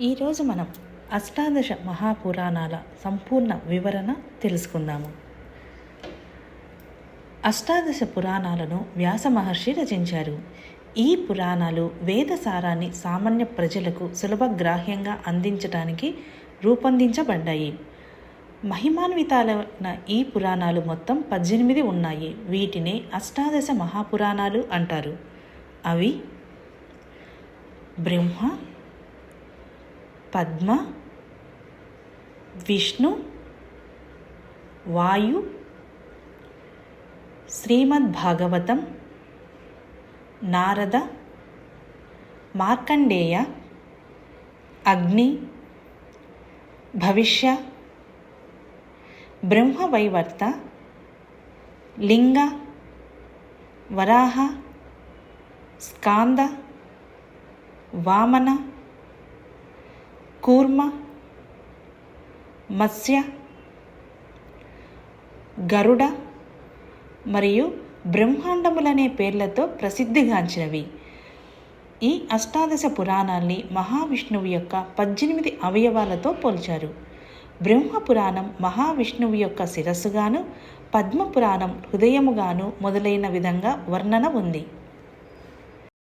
ఈరోజు మనం అష్టాదశ మహాపురాణాల సంపూర్ణ వివరణ తెలుసుకుందాము. అష్టాదశ పురాణాలను వ్యాస మహర్షి రచించారు. ఈ పురాణాలు వేద సారాన్ని సామాన్య ప్రజలకు సులభగ్రాహ్యంగా అందించడానికి రూపొందించబడ్డాయి. మహిమాన్వితాలైన ఈ పురాణాలు మొత్తం పద్దెనిమిది ఉన్నాయి. వీటిని అష్టాదశ మహాపురాణాలు అంటారు. అవి బ్రహ్మ పద్మ విష్ణు వాయు శ్రీమద్భాగవతం నారద మార్కండేయ అగ్ని భవిష్య బ్రహ్మవైవర్త లింగ వరాహ స్కాంద వామన కూర్మ మత్స్య గరుడ మరియు బ్రహ్మాండములనే పేర్లతో ప్రసిద్ధిగాంచినవి. ఈ అష్టాదశ పురాణాల్ని మహావిష్ణువు యొక్క పద్దెనిమిది అవయవాలతో పోల్చారు. బ్రహ్మ పురాణం మహావిష్ణువు యొక్క శిరస్సుగాను పద్మ పురాణం హృదయముగాను మొదలైన విధంగా వర్ణన ఉంది.